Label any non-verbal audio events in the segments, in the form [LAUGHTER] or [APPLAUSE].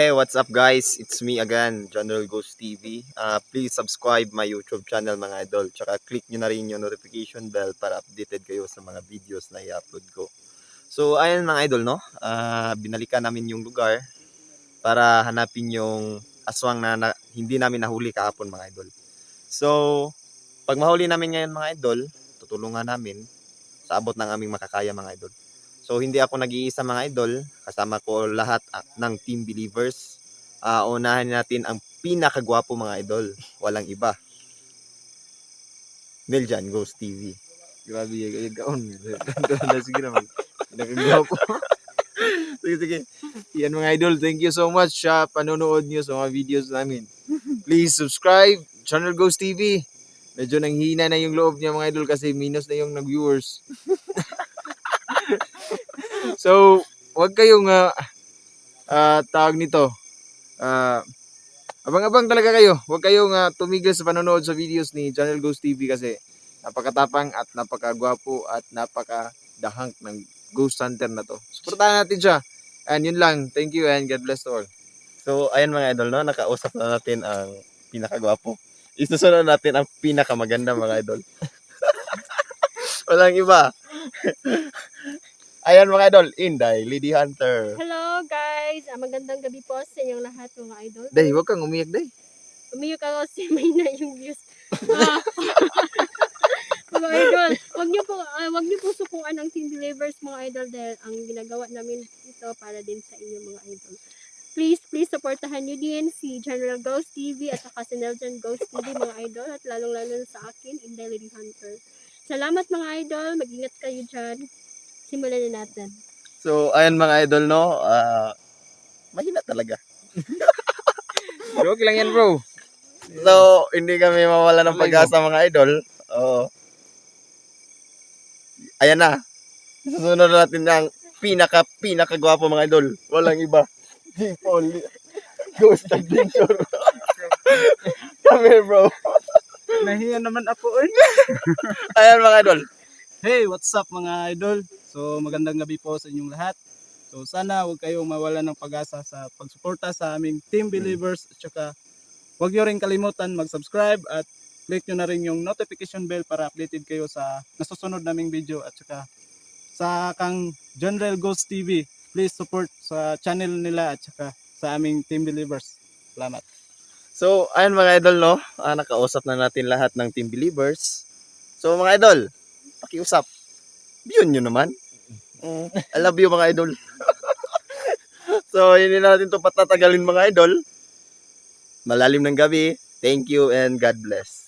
Hey, what's up guys? It's me again, General Ghost TV. Uh, please subscribe my YouTube channel mga idol. Tsaka click nyo na rin yung notification bell para updated kayo sa mga videos na i-upload ko. So, ayan mga idol, no? Ah, binalikan namin yung lugar para hanapin yung aswang na, na hindi namin nahuli kahapon mga idol. So, pag mahuli namin ngayon mga idol, tutulungan namin sa abot ng aming makakaya mga idol. So hindi ako nag-iisa mga idol, kasama ko lahat ah, ng team believers. Ah, unahin natin ang pinakagwapo mga idol, walang iba. Neljan Ghost TV. Grabe yung gaon. Sige naman. Pinakagwapo. sige, sige. Yan mga idol, thank you so much sa panonood nyo sa mga videos namin. Please subscribe, Channel Ghost TV. Medyo nanghina na yung loob niya mga idol kasi minus na yung nag-viewers. So, wag kayong uh, tawag nito. Ah, abang-abang talaga kayo. Huwag kayong ah, tumigil sa panonood sa videos ni Channel Ghost TV kasi napakatapang at napakagwapo at napakadahang ng Ghost Hunter na to. Suportahan natin siya. And yun lang. Thank you and God bless to all. So, ayan mga idol, no? nakausap na natin ang pinakagwapo. Isusunod natin ang pinakamaganda mga idol. [LAUGHS] Walang iba. [LAUGHS] ayan mga idol, Inday, Lady Hunter. Hello guys! Ah, magandang gabi po sa inyong lahat mga idol. Day, huwag kang umiyak, Day. Umiyok ako kasi [LAUGHS] may na yung views. Ah. [LAUGHS] mga idol, wag niyo po ah, wag niyo po sukuan ang Team Believers mga idol dahil ang ginagawa namin ito para din sa inyo mga idol. Please, please supportahan niyo din si General Ghost TV at saka si Nelson Ghost TV mga idol at lalong-lalo na sa akin, Inday Lady Hunter. Salamat mga idol, mag-ingat kayo dyan. Simulan na natin. So, ayan mga idol, no? Ah, mahina talaga. [LAUGHS] Joke lang yan, bro. So, hindi kami mawala ng pag-asa mga idol. Oo. Ayan na. Susunod natin ang pinaka pinaka gwapo mga idol. Walang iba. Di Paul. Ghost Adventure. [LAUGHS] Come here, bro. Nahiya naman ako eh. [LAUGHS] Ayan mga idol. Hey, what's up mga idol? So magandang gabi po sa inyong lahat. So sana huwag kayong mawala ng pag-asa sa pagsuporta sa aming Team Believers at saka huwag nyo rin kalimutan mag-subscribe at click nyo na rin yung notification bell para updated kayo sa nasusunod naming video at saka sa kang General Ghost TV. Please support sa channel nila at saka sa aming Team Believers. Salamat. So, ayan mga idol, no? Ah, nakausap na natin lahat ng team believers. So, mga idol, pakiusap. Yun yun naman. Mm, I love you mga idol. [LAUGHS] so, hindi na natin to patatagalin mga idol. Malalim ng gabi. Thank you and God bless.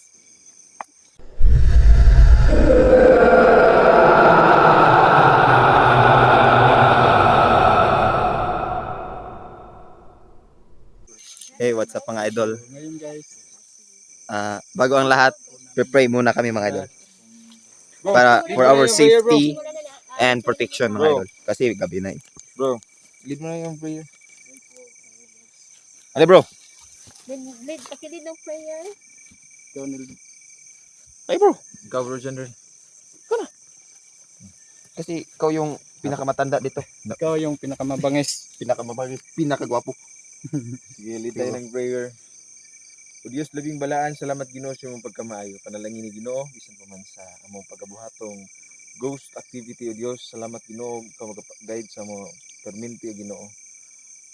Hey, what's up mga idol? Ngayon guys, Ah, bago ang lahat, pray muna kami mga idol. Para for our safety and protection mga Bro. idol. Kasi gabi na eh. Bro, lead mo na yung prayer. Ano bro? Lead, lead, pakilid ng prayer. Donald Ay bro. Ikaw, bro, General. Kasi ikaw yung pinakamatanda dito. Ikaw yung pinakamabangis. Pinakamabagay, pinakagwapo. [LAUGHS] Sige, lead tayo ng prayer. O Diyos, labing balaan, salamat Ginoo sa imong pagkamaayo. Panalangin ni Ginoo, bisan pa man sa among pagkabuhatong ghost activity o Diyos. Salamat Ginoo, ikaw mag-guide sa mo perminti o Ginoo.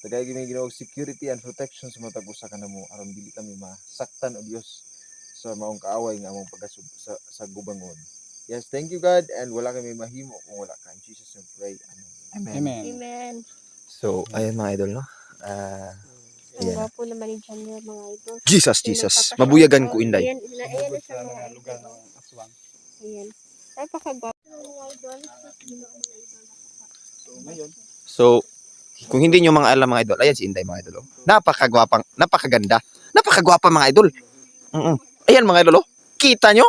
Tagay gini Ginoo security and protection sa matag usa kanamo aron dili kami masaktan o Diyos sa maong kaaway nga among pagkasub sa, sa gubangon. Yes, thank you God and wala kami mahimo kung wala ka. In Jesus name pray. Amen. Amen. Amen. So, ayun mga idol no. Ah, Ang Yeah. gwapo naman ni Janelle mga idol. Jesus, Jesus. Mabuyagan ko inday. Ayan, ayan, ayan na siya mga idol. Ayan. Napakagwapo mga idol. So ngayon, So, kung hindi nyo mga alam mga idol, ayan si Inday mga idol. Oh. Napakagwapang, napakaganda, napakagwapa mga idol. mm Ayan mga idol, oh. Kita nyo?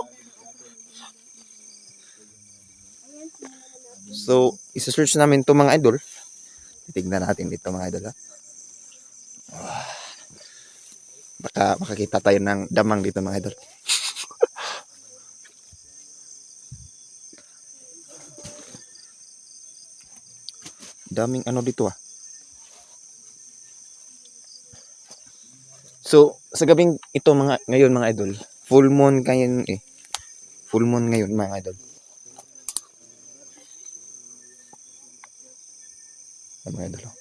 So, isa-search namin to mga idol. Titignan natin dito mga idol, ha. Ah. Baka makakita tayo ng damang dito mga idol. Daming ano dito ah. So, sa gabing ito mga ngayon mga idol, full moon ngayon eh. Full moon ngayon mga idol. Mga idol. oh.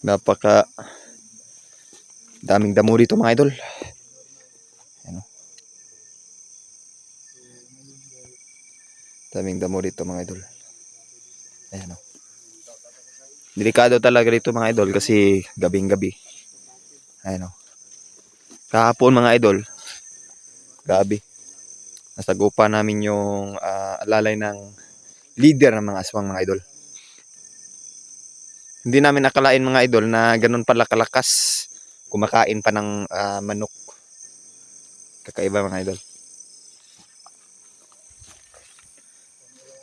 Napaka daming damo dito mga idol. Ayan, oh. Daming damo dito mga idol. Ayan oh. Delikado talaga dito mga idol kasi gabing gabi. Ayan o. Kahapon mga idol. Gabi. Nasagupa namin yung ah, alalay ng leader ng mga aswang mga idol. Hindi namin nakalain mga idol na ganun pala kalakas. Kumakain pa ng ah, manok. Kakaiba mga idol.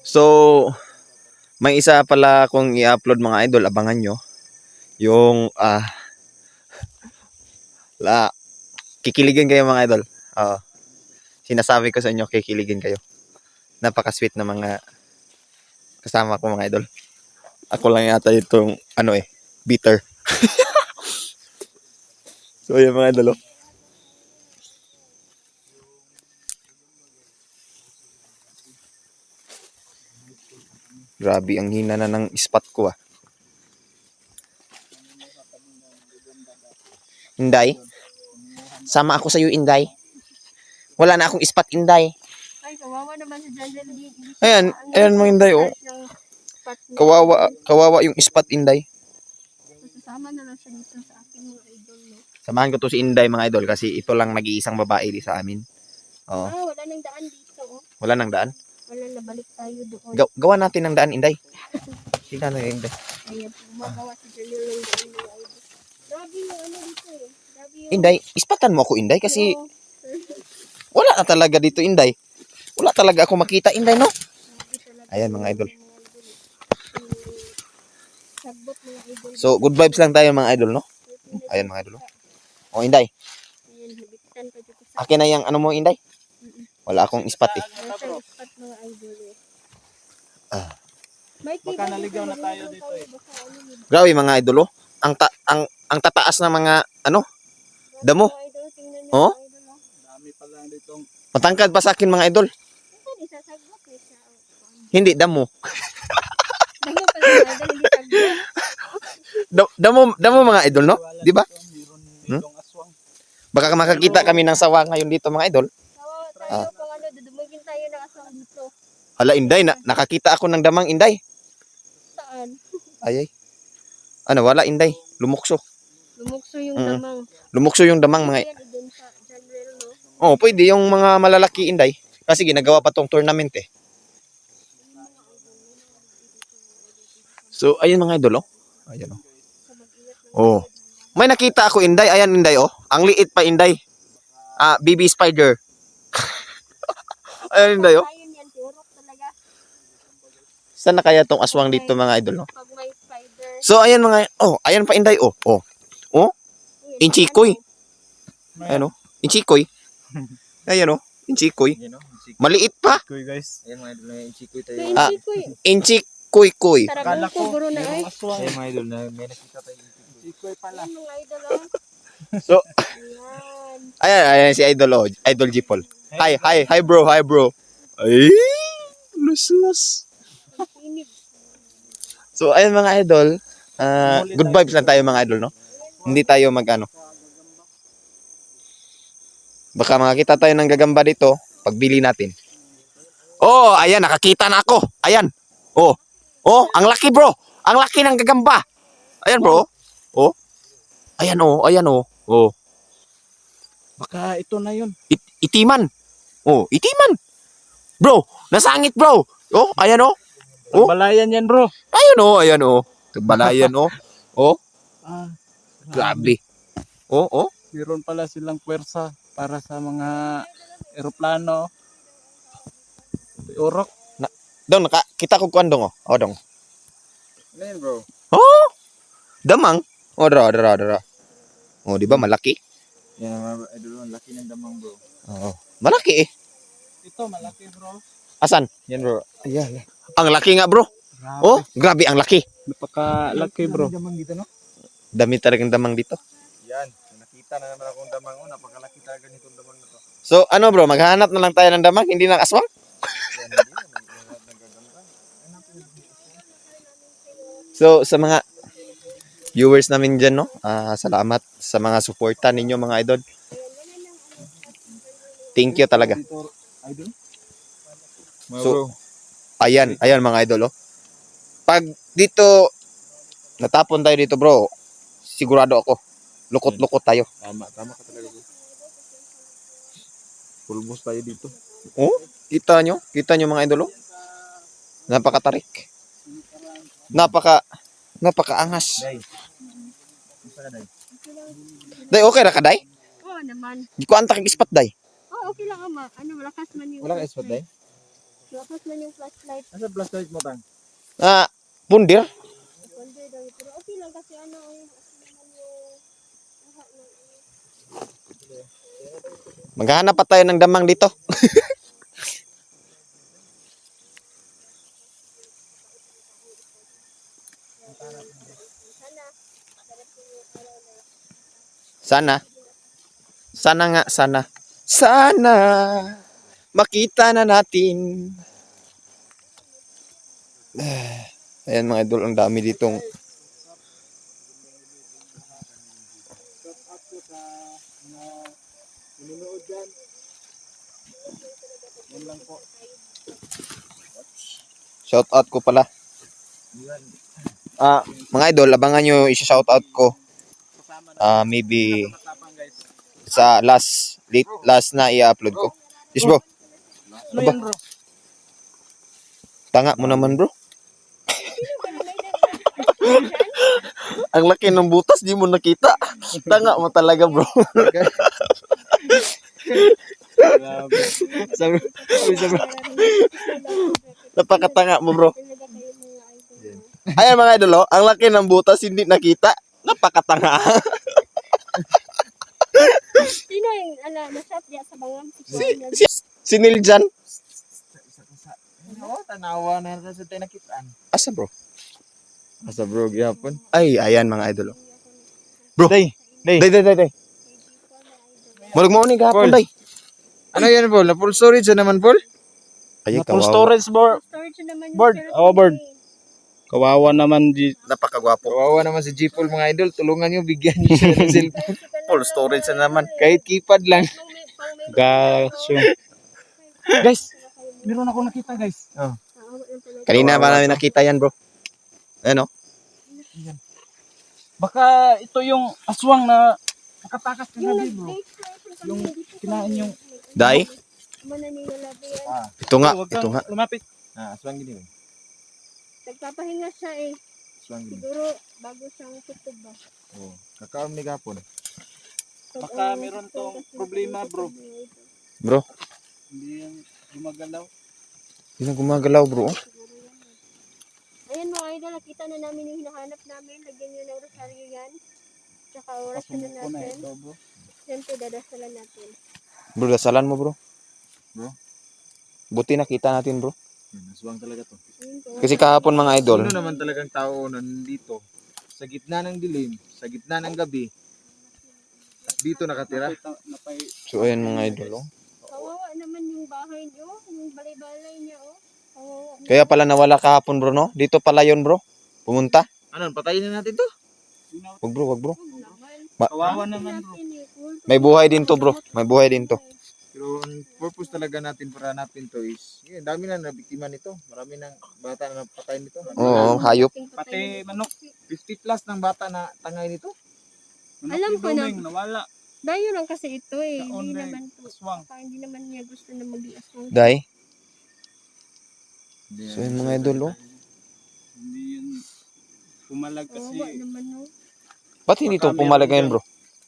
So, may isa pala kung i-upload mga idol, abangan nyo. Yung, ah, [LAUGHS] la, kikiligin kayo mga idol. Oo. sinasabi ko sa inyo, kikiligin kayo. Napaka-sweet na mga kasama ko mga idol. Ako lang yata itong, ano eh, bitter. [LAUGHS] so, yun mga idol. oh. Grabe, ang hina na ng spot ko ah. Inday, sama ako sa iyo, Inday. Wala na akong spot, Inday. Ay, kawawa naman si Jan Ayan, ayan mga Inday, oh. Yung spot niya. Kawawa, kawawa yung spot, Inday. Sasama na lang siya dito sa aking mga idol. No? Samahan ko to si Inday, mga idol, kasi ito lang nag-iisang babae di sa amin. Oo, Ah, wala nang daan dito. Oh. wala nang daan. Wala na balik tayo doon. Gaw- gawa natin ng daan, Inday. [LAUGHS] Tingnan na Inday. Kaya gumagawa si Jan ng daan mga idol. Grabe yung ano dito eh. Grabe yung... Inday, ispatan mo ako, Inday, kasi wala na talaga dito, Inday. Wala talaga ako makita, Inday, no? Ayan, mga idol. yung Sagbot mga idol. So, good vibes lang tayo, mga idol, no? Ayan, mga idol. oh. O, Inday, pa akin na yung ano mo, Inday. Wala akong spot, eh. Eh. Ah. Baka naligaw na tayo dito eh. ano. Grabe, mga idol, oh. Ang, ta ang, ang tataas na mga, ano, Damo? Mga idol, tingnan niyo, Oh? oh. Dami pala ditong matangkad pa sa akin, mga idol. Isasagbot eh oh. Hindi, damo. [LAUGHS] Damo pala mga idol, hindi. Da- damo, damo, mga idol, no? Di ba? Hmm? Baka makakita kami ng sawa ngayon dito, mga idol. Kawawa tayo Ah. kung ano, dudumugin tayo ng aswang dito. Hala, Inday, na nakakita ako ng damang Inday. Saan? Ay, ay. Ano, wala, Inday. Lumukso. Lumukso yung Mm. damang. Lumukso yung damang mga... General, no? Oh, pwede yung mga malalaki, Inday. Kasi ginagawa pa tong tournament eh. So, ayun mga idol, oh. Ayan, oh. Oh. May nakita ako, Inday. Ayan, Inday, oh. Ang liit pa, Inday. Ah, BB Spider. [LAUGHS] Ayan, Inday, oh. Ayun yan, turok talaga. Saan na kaya tong aswang dito, mga idol, no? Pag may spider. So, ayan mga... Oh, ayan pa, Inday, oh. Oh, Uy, Inchikoy. ano, ayan, oh. Inchikoy. Ayan, oh. Inchikoy. Yan o. Chikoy. Maliit pa. Kuy guys. Ayan mga idol na yung chikoy tayo. Ah. Inchikoy. Inchikoy-koy. Tarabong Kala ko, guro na ay. merong aswang. Mga idol na may nakita tayo. Chikoy pala. Idol, oh. So, Ayan. ayan, si Idol, oh. Idol Jipol. Hi, hi, hi bro, hi bro. Ay. Inip. So, ayun mga idol. ah, good vibes lang tayo mga idol, no? Hindi tayo mag ano. Baka makakita tayo ng gagamba dito pagbili natin. Oh, ayan, nakakita na ako. Ayan. Oh. Oh, ang laki bro. Ang laki ng gagamba. Ayan bro. Oh. Ayan oh, ayan oh. Oh, Baka ito na yun. it- itiman. Oh, itiman. Bro, nasangit bro. Oh, ayan oh. Oh. Balayan yan bro. Ayun oh, ayan oh. Balayan oh. Oh, Ah, grabe. Oh, oh. Meron pala silang pwersa para sa mga eroplano. Urok. Dong, naka, kita ko kuan dong oh. Oh, dong. Ano yan bro? Oh! Damang. Oh, dara, dara, dara. Oh, di ba malaki? Yan mga idol ang laki ng damang bro. Oo. Malaki eh. Ito malaki bro. Asan? Yan bro. Ayan. Ang laki nga, bro. Oh, grabe ang laki. Napaka-laki bro. Damang dito, no? Dami talagang damang dito. Yan. Nakita na naman akong damang. Oh, napakalaki talaga nitong damang na to. So, ano bro, maghanap na lang tayo ng damang, hindi ng aswang? Yan, hindi. Lahat nagaganda. So, sa mga viewers namin dyan, no? ah, salamat sa mga suporta ninyo, mga idol. Thank you talaga. So. Ayan, ayan mga idol, oh. Pag dito, natapon tayo dito, bro, sigurado ako, lukot-lukot tayo. Tama, tama ka talaga bro. Pulbos tayo dito. Oh, kita nyo? Kita nyo mga idol, oh. Napakatarik. Napaka, napakaangas. Day. Ka, Day? Day, okay ra ka, day? Oo naman. Di ko antak yung ispat, day. Oo, okay lang ama. Ano, malakas man yung Wala ka spot, Day? Malakas man yung flashlight. Nasa plus light mo, Tang? Ah, pundir. Wonder daw. Pero okay lang kasi ano, ano yung... ng- Maghahanap pa tayo ng damang dito. [LAUGHS] Sana. Sana nga, sana. Sana. Makita na natin. [SIGHS] Ayan mga idol, ang dami ditong Shout out ko shout pala. Ah, mga idol, abangan nyo i-shout out ko. Ah, maybe sa last late last na i-upload ko. Yes bro, Ano yan bro? tanga mo naman bro. [LAUGHS] Ang laki ng butas, di mo nakita. Tanga mo talaga bro. [LAUGHS] Sabi, napakatanga mo bro. Ayan mga idol, ang laki ng butas, hindi nakita. Napakatanga. [LAUGHS] Sino yung, ala, nasat diya sa bangam? Si, si, si, Niljan. Oo, tanawa na rin sa tayo nakitaan. Asa bro? Asa bro, gyapon. Ay, ayan mga idol. oh. Bro, Day, day. day, day, day, day. Marag mo ni gahapon, Paul. day. Ano yan, Paul? Na full storage na naman, Paul? Ay, Full kawawa. storage bro. Storage na naman yung Bird. cellphone Oh, bird. eh. Kawawa naman di Napakagwapo. Kawawa naman si G Paul, mga idol. Tulungan nyo, bigyan nyo siya ng cellphone. [LAUGHS] Full storage na naman. Kahit keypad lang. Pang may- pang may- gas yung Guys, meron ako nakita guys. Talaga. Kanina pa namin nakita yan, bro. Ano? Baka ito yung aswang na nakatakas kagabi bro. Yung kinain yung- yan. Ah, Ito nga, ito nga. Lumapit. ah aswang gini. Nagpapahinga siya eh. Aswang gini. Siguro bago siyang tutog ba. Oo. Kakaon ni gapon. Baka meron tong problema, bro. Bro, Hindi yan gumagalaw. hindi na gumagalaw, bro. Eh. Ayan mga idol, nakita na namin yung hinahanap namin. Lagyan nyo ng rosaryo yan. Tsaka oras na natin. ito bro. Siyempre, dadasalan natin. Bro, dasalan mo, bro. Bro? Buti nakita natin, bro. Aswang talaga to. Kasi kahapon, mga idol, Sino naman talagang tao na nandito sa gitna ng dilim, sa gitna ng gabi, at dito nakatira? So ayan mga idol, oh. Kawawa naman yung bahay nyo. Yung balay-balay niya, oh. Kawawa. Kaya pala nawala kahapon, bro, no? Dito pala yon bro. Pumunta. Ano, patayin na natin to? Wag, bro, wag, bro. Kawawa naman bro. Eh. May buhay din to, bro. May buhay din to. Pero ang purpose talaga natin para hanapin to is, yun, dami na nabiktima nito. Marami ng bata na napatay nito. Oo, hayop. Pati manok. 50 plus ng bata na tangay nito. Manok Alam ko na. Nawala. Dayo lang kasi ito eh. Kaon Hindi naman po. Aswang. Baka hindi naman niya gusto na maging aswang. Day. So yun mga idol, oh. Hindi yun pumalag kasi Kawawa naman, no. Ba't hindi to pumalag ngayon, bro?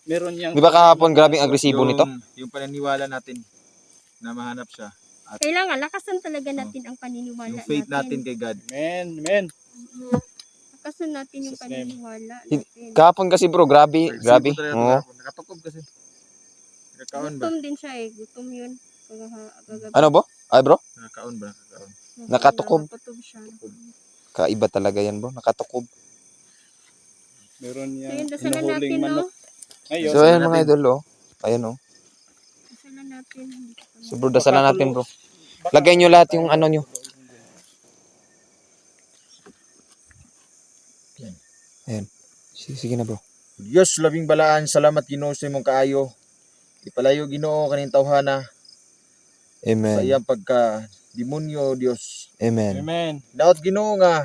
Meron niyang Di ba kahapon grabing agresibo nito? Yung pananiwala natin na mahanap siya. Kailangan, lakasan talaga natin ang paniniwala Yung faith natin kay God. Men, men. Mhm. Lakasan natin yung paniniwala natin. Kahapon kasi, bro, grabe. Grabe. Agresibo talaga Oo. ako. Nakatukob kasi. Nakakaon ba? Gutom din siya eh. Gutom yun. Kagabi. Ano, bro? Ay, bro? Nakakaon ba? Nakakaon. nakatukob. Nakatukob siya. Kaiba talaga yan bro, nakatukob. Meron yan. yun, dasalan natin, no? Ngayon, So ayan mga idol oh. Ayan oh. Dasalan natin. So bro, dasalan natin bro. Lagay nyo lahat yung ano nyo. Ayan. Sige, sige na bro. Diyos labing balaan, salamat Ginoo sa imong kaayo. Ipalayo Ginoo kaning tawhana sa Amen. iyang pagka demonyo Dios. Amen. Amen. Daot Ginoo nga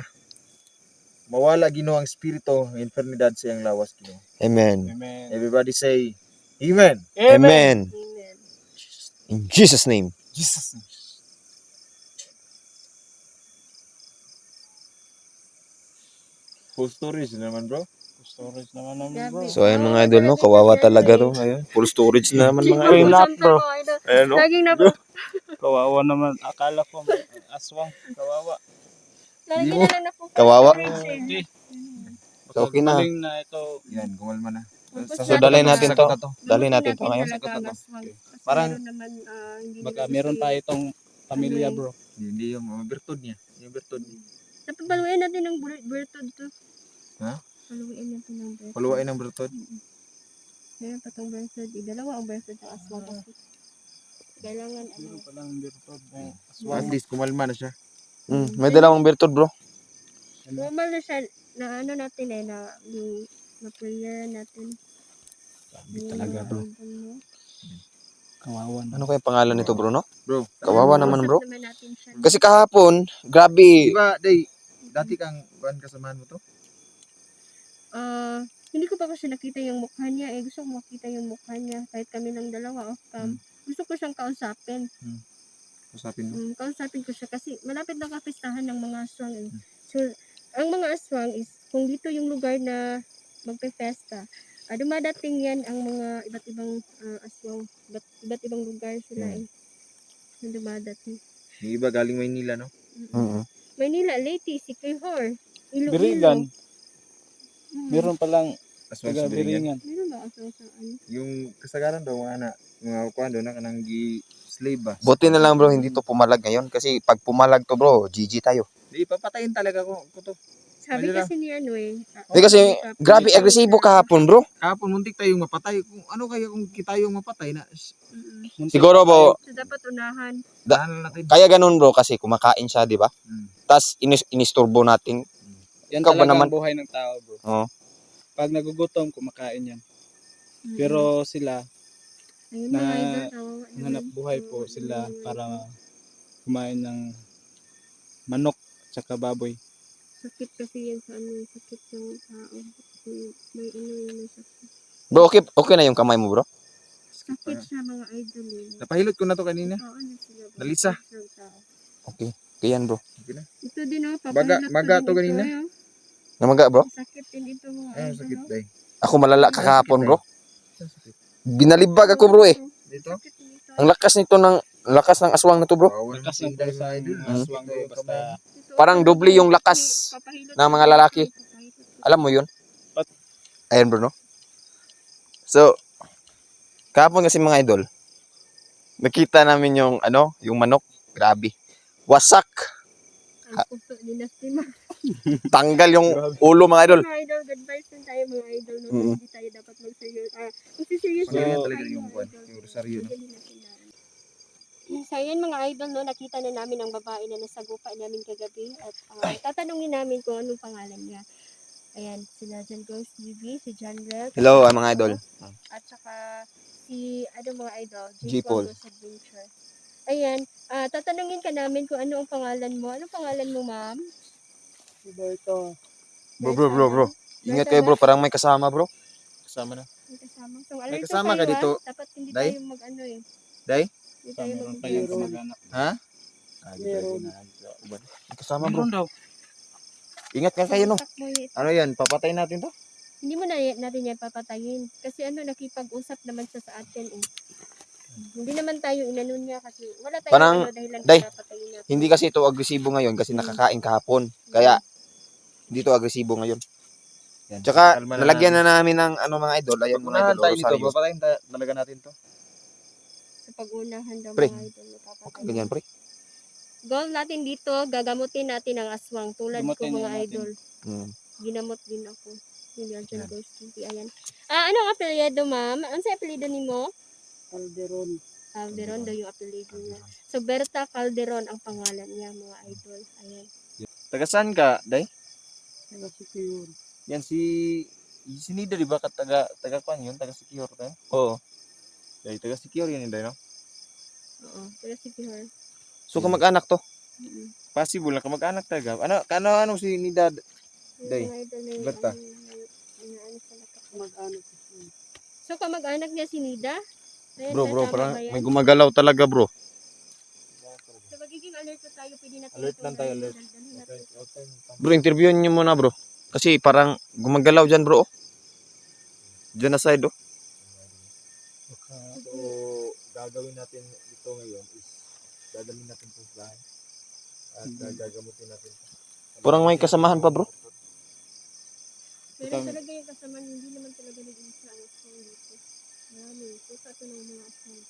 mawala Ginoo ang espiritu ng infernidad sa iyang lawas Ginoo. Amen. Amen. Everybody say Amen. Amen. Amen. In Jesus name. Jesus. Full stories naman bro. Storage naman Grabe. bro. So ayan mga idol no, kawawa talaga to. Ayun, full storage na naman mga idol. lahat, bro. Ayan no. Laging na Kawawa naman. Akala ko aswang. Kawawa. Lagi na lang na po. Kawawa. Okay. So, okay na. Galing na ito. Yan, gumalma na. So dalhin natin to. Dalhin natin to ngayon. Parang- naman, ah, hindi Baka meron tayo itong pamilya bro. Hindi, hindi yung mga bertod niya. Yung bertod. Dapat baluin natin ng burtod to. Ha? Baluin natin ng burtod. Paluwain ng bertod. Meron pa tong burtod. Eh, dalawa ang burtod ng aswang. Kailangan ano. Meron palang birtod ng At least kumalma na siya. Mm, may dalawang bertod bro. Normal na siya na ano natin eh na yung na prayer natin. Yung talaga, bro. ano mo. Kawawa na. Ano kaya pangalan nito bro no? Bro, Kawawa naman bro. Kasi kahapon, grabe. di ba, day, dati kang buwan kasamahan mo to? Ah, hindi ko pa kasi nakita yung mukha niya eh. Gusto ko makita yung mukha niya kahit kami ng dalawa off cam. Gusto ko siyang kausapin. Usapin mo. Um, kausapin ko siya kasi malapit na kapistahan ng mga aswang eh. So, ang mga aswang is kung dito yung lugar na magpe-festa, ah, dumadating yan ang mga iba't ibang ah, aswang, iba't, iba't ibang lugar sila Hmm. eh. Na dumadating. Yung iba galing Maynila, no? Mm-mm. Maynila, Leyte, Sikihor, Iloilo. Birigan. Hmm. Meron palang Aswang sa. Biringan. Meron ba aswang sa ano? Yung kasagaran daw, mga anak, mga kuwan daw na kanang gi slave ba? Buti na lang bro, hindi to pumalag ngayon. Kasi pag pumalag to bro, GG tayo. Di, papatayin talaga ko, ko to. Sabi Manila. kasi ni ano eh. ah, Hindi kasi, ah, grabe agresibo kahapon bro. Kahapon muntik tayong mapatay. Kung ano kaya kung kita yung mapatay na, Mm-mm. Siguro bro, So, dapat unahan. Da- natin. kaya ganun bro kasi kumakain siya, di ba? Hmm. Tapos inis inisturbo natin. Yan Ikaw ba talaga naman? ang buhay ng tao bro. Oo. Pag nagugutom, kumakain yan. Mm-mm. Pero sila, Ayun, na naman. hanap buhay po sila ayun. para kumain ng manok tsaka baboy. Sakit kasi yan sa ano, sakit ng tao. May ano yun, may sakit. Bro, okay, okay na yung kamay mo bro? Sakit siya mga idol eh. Napahilot ko na to kanina. Oo, ano sila. Nalisa. Okay. Kaya yan bro. Ito din oh, Baga- maga to eh, oh. Namaga bro? Sakit din ito mga Ay, idol. sakit oh. day. Ako malala kakahapon bro. Binalibag ako bro eh. Dito? Ang lakas nito ng lakas ng aswang na to bro. Lakas ng idol. Hmm. aswang bro, basta Ito, Parang doble yung lakas ng mga lalaki. Alam mo yun? Ayan bro no? So, kahapon kasi mga idol, nakita namin yung ano, yung manok. Grabe. Wasak. Ang puso ni Nastima. Tanggal yung ulo mga idol. Mga idol, good vibes din tayo mga idol. No? Mm-mm. Hindi tayo dapat mag-serious. Ah, mag-serious Magaling tayo, talaga yung idol. yung rosaryo. So yan mga idol, no, nakita na namin ang babae na nasagupa namin kagabi at ah, tatanungin namin kung anong pangalan niya. Ayan, sila John Ghost TV, si John Rel. Hello ah, mga idol. At saka si, ano mga idol, J. Paul. Adventure. Ayan, ah, tatanungin ka namin kung ano ang pangalan mo. Anong pangalan mo, ma'am? Diba ito? Bro, bro, bro, bro. Ingat kayo bro, parang may kasama bro. Kasama na. May kasama. So, alerto kasama ka tayo, dito, ah. Dapat hindi Day? tayo mag-ano eh. Day? Hindi tayo Meron pa yung mag kamag-anak. Ha? Meron. May kasama bro. Meron daw. Ingat ka kayo no. Ano yan? Papatay natin to? Hindi mo na natin yan papatayin. Kasi ano, nakipag-usap naman siya sa atin eh. Hindi naman tayo inanon niya kasi wala tayong Parang, ano, dahilan Day, para patayin natin. Hindi kasi ito agresibo ngayon kasi nakakain kahapon. Kaya dito agresibo ngayon. Yan. Tsaka Kalma na nalagyan na namin ng ano mga idol. Ayan mga idol. tayo dito. Rosario. Papatayin ta- talaga natin to. Sa pag-unahan daw Pre. mga idol, napapatayin. Ganyan pre. goal natin dito, gagamutin natin ang aswang tulad ko Gamutin mga natin. idol. Mm. Ginamot din ako. Ni Virgin Ghost TV. Ayan. Ah, anong apelyido, ma'am? Ano sa apelyido nimo? Calderon. Calderon daw yung apelyido niya. So, Berta Calderon ang pangalan niya, mga idol. Ayan. Taga saan ka, Day? Taga Sikiyon. Yan si si Nida di ba ka taga taga kwan yun, taga secure ka? Oo. Day taga secure yun Day, no? Oo. Si Pihar. So kamag-anak to. Mm-mm. Possible na kamag-anak taga. Ano kano ano si Nida? Yung Day, Berta. ano, ano, ano pala ka- Mag-ano. So, kamag-anak niya si Nida? Ayan, Bro, bro, parang may gumagalaw talaga, bro. Alert po tayo. Pwede natin Alert lang tayo, alert. Bro, interviewin niyo muna, bro. Kasi parang gumagalaw dyan, bro. oh. Dyan na side, oh. So, gagawin natin dito ngayon is dadalhin natin to sa bahay. At uh, gagamutin natin. to. Parang may kasamahan pa, bro. Pero Ito- talaga yung kasama, hindi naman talaga nag-iisa ang aswang dito. Marami. So, sa ito ng mga aswang.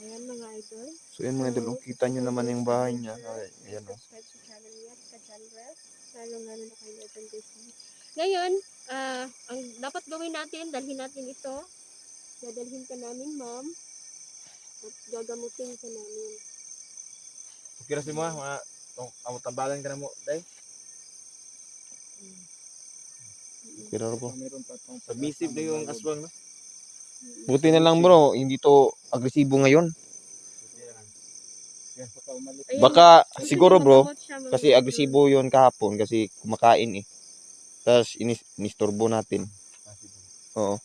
Ayan mga idol. So, yan mga idol, oh. kita nyo naman yung bahay niya. Ay, ayan, oh. Subscribe sa channel niya, ka Janrel. Lalo lalo na kay Legend Disney. Ngayon, ah, ang dapat gawin natin, dalhin natin ito. Dadalhin ka namin, ma'am. At gagamutin ka namin. Okay ra si mo, mga tong amo tambalan ka na mo, Day. Bro. Meron pa itong Submissive na yung aswang, no? Buti na lang, bro. Hindi to agresibo ngayon. Baka siguro, bro, kasi agresibo yon kahapon kasi kumakain, eh. Tapos, inis inistorbo natin. Oo.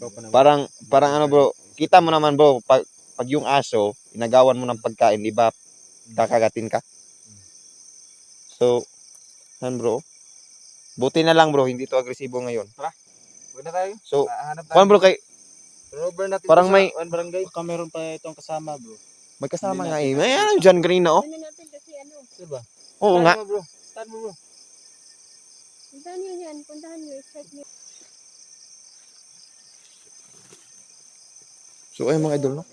Pa naman. Parang, parang ano, bro. Kita mo naman, bro. Pag, pag yung aso, inagawan mo ng pagkain, di ba, kakagatin ka? So, yan, bro. Buti na lang, bro. Hindi to agresibo ngayon. Huwag na tayo. So, Ah, Kuan bro kay Turnover natin Parang may- one barangay. Baka meron pa itong kasama bro. may kasama Hindi nga natin eh. May ano dyan kanina oh. Ano natin kasi ano, Diba? Oo nga. Saan mo, bro? Saan mo, bro? puntahan nyo yan, puntahan nyo, check nyo. So ay mga idol no.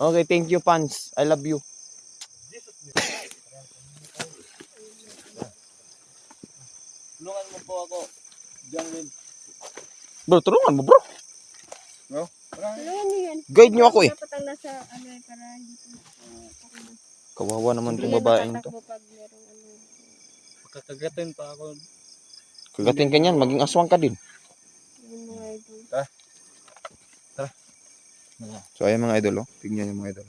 Okay, thank you fans. I love you. Tulungan mo po ako. Diyan rin. Bro, tulungan mo bro. Tulungan nyo yan. Guide nyo ako eh. Dapat ang nasa, ano eh, para hindi po, uh. Kawawa naman Hindi tong yan babaeng to. pag merong ano. Makakagatin pa ako. Kagatin ka niyan, maging aswang ka din. Yung mga idol. So ayan mga idol oh. Tingnan niyo mga idol.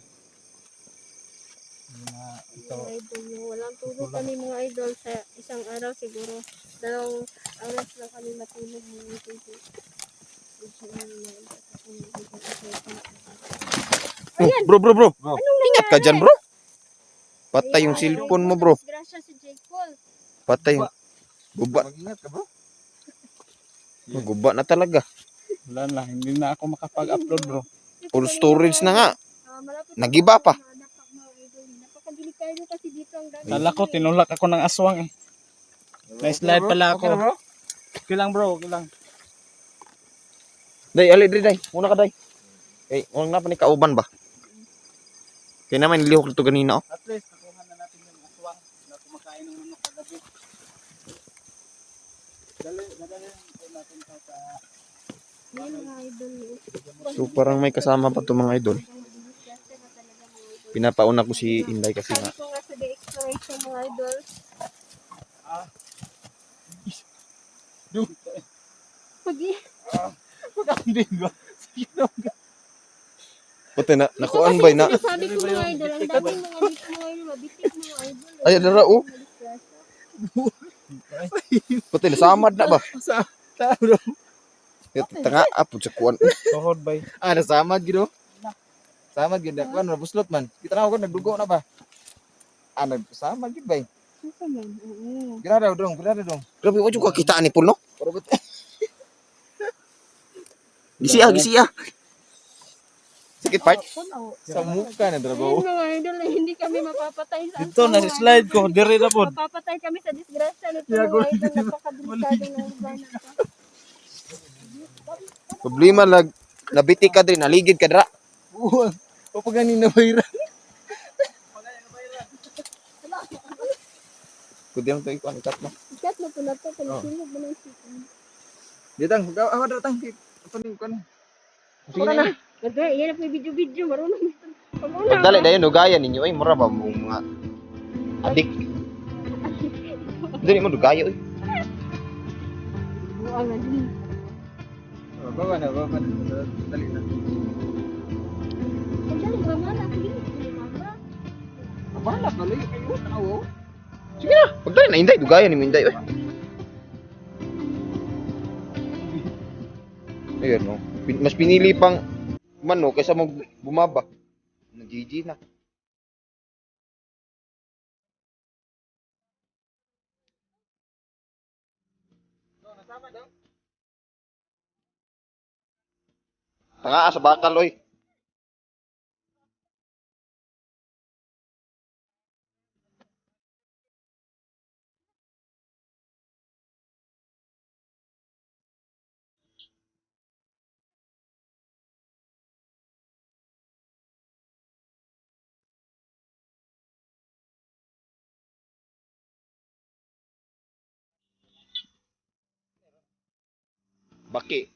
Mga ito. Mga idol, yung walang tulog kami mga idol sa isang araw siguro. Dalawang oras lang kami matulog mga idol. Oh, bro, bro, bro. Bro. Ingat ka dyan bro. Patay yung cellphone mo bro. Patay yung... Guba. Mag-ingat ka, bro. Guba na talaga. Wala na. Hindi na ako makapag-upload bro. Full storage na nga. Ah, Nagiba pa. na napak mga idol. Napakadelikado kasi dito ang dami. Kala ko tinulak ako ng aswang eh. Na-slide pala Okay ako. bro? Okay lang bro, okay lang. Day, ali, day, day. Muna ka, day. Eh, huwag na pa ni kauban ba? Kaya naman, nilihok ito kanina, oh. At least, nakuha na natin yung aswang na kumakain ng manok kagabi. Dali, dali natin ito sa Yan mga idol. So, parang may kasama pa to mga idol. Pinapauna ko si Inday kasi Sabi nga. ko nga sa The Exploration mga idol. Dude, Pag pagkakandin ko. Puti na, nakuan ba na? Sabi ko mga idol, ang daming mga dito mga idol, mabitik mga idol. Ay, dara, oh. Puti na, samad na ba? Sa. Ito, tanga, apo sa kuan. Tuhod ba Ah, nasamad gid, Samad gid, kuan na buslot man. Kita na ako nagdugo na ba? Ah, nagsamad gid ba? Ano man? Oo. Ginada dong, ginada dong. Grabe, wajud ka kitaan ni Paul, no? Pero bet [LAUGHS] Gisiya, gisiya. Sakit part? sa mukha na drago. mga idol, eh, hindi kami mapapatay sa Dito, na slide ko. Diri na po. Mapapatay kami sa disgrasya nito. Problema lag, Nabiti ka din, naligid ka dra. Uwa. O pag ganin na bayra. Pwede mo ito ikuan ikat mo. Ikat na po na to. Palisilog mo ng chicken. Ditang, awa datang. Apa ning kan? Sige na. Nagka, yan na po yung video-video. Marunong mo. Pag-una. Pagdali na yun, ugaya ninyo. Ay, mura ba mo mga adik. Dili mo dugaya, oy. Buangan. Bawa na, bawa na. Dali na. Pagdali, mama na. Please. Mama. Abala pala kayo. Tawo. Sige na, pagdali na inday, dugaya ni mo inday, oy. Ayun, no. Pin- Mas pinili pang mano kaysa mag bumaba. Na GG na. Tanga sa bakal, oy. Baki.